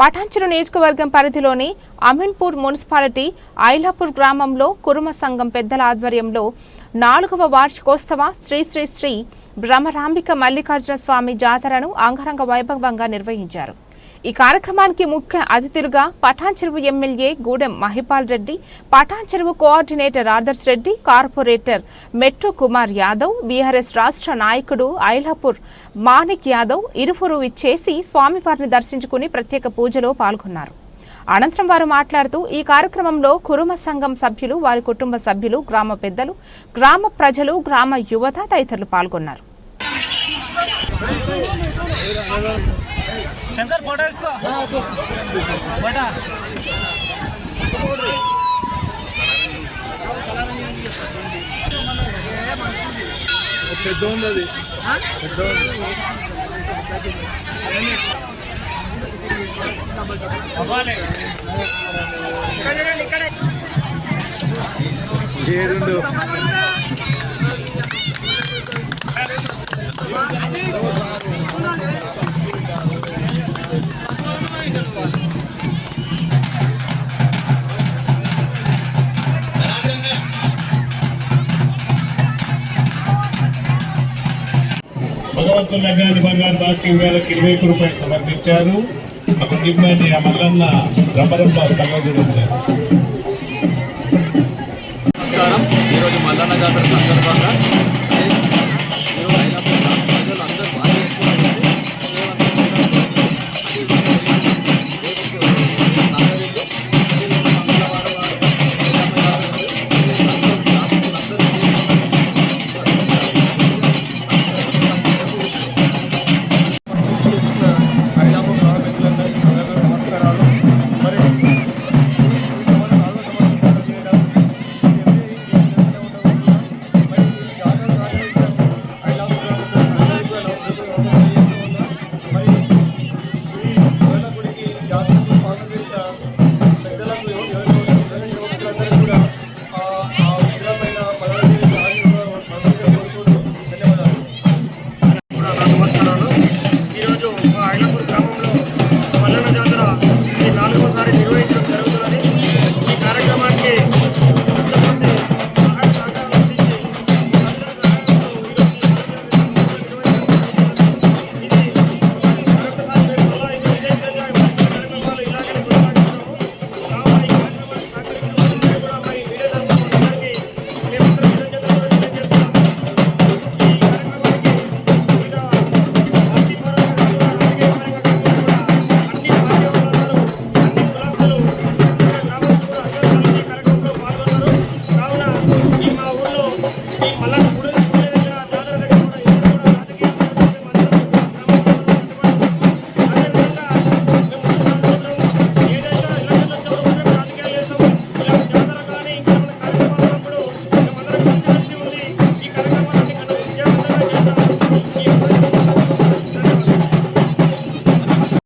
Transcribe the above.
పటాన్చెరు నియోజకవర్గం పరిధిలోని అమీన్పూర్ మున్సిపాలిటీ ఐలాపూర్ గ్రామంలో కురుమ సంఘం పెద్దల ఆధ్వర్యంలో నాలుగవ వార్షికోత్సవ శ్రీ శ్రీ శ్రీ భ్రమరాంబిక మల్లికార్జున స్వామి జాతరను అంగరంగ వైభవంగా నిర్వహించారు. ఈ కార్యక్రమానికి ముఖ్య అతిథులుగా Patancheru MLA Goodem Mahipal Reddy Patancheru coordinator Adarsh Reddy corporator Metro Kumar Yadav BRS రాష్ట్ర నాయకుడు ఐలాపూర్ మాణిక్ యాదవ్ ఇరువురు ఇచ్చేసి స్వామివారిని దర్శించుకుని ప్రత్యేక పూజలో పాల్గొన్నారు. అనంతరం వారు మాట్లాడుతూ ఈ కార్యక్రమంలో కురుమ సంఘం సభ్యులు వారి కుటుంబ సభ్యులు గ్రామ పెద్దలు గ్రామ ప్రజలు గ్రామ యువత తదితరులు పాల్గొన్నారు. శంకర్ ఫోటో తీసుకో బేటా. పెద్ద ఉంది? భగవంతుల నగరాన్ని బంగారు దాసింగ్ గారికి ఇరవై ఒక్క రూపాయలు సమర్పించారు. అక్కడ దిమ్మని ఆ మల్లన్న రమరంబ సమాజంలో నమస్కారం. ఈరోజు మల్లన్న జాతర సందర్భంగా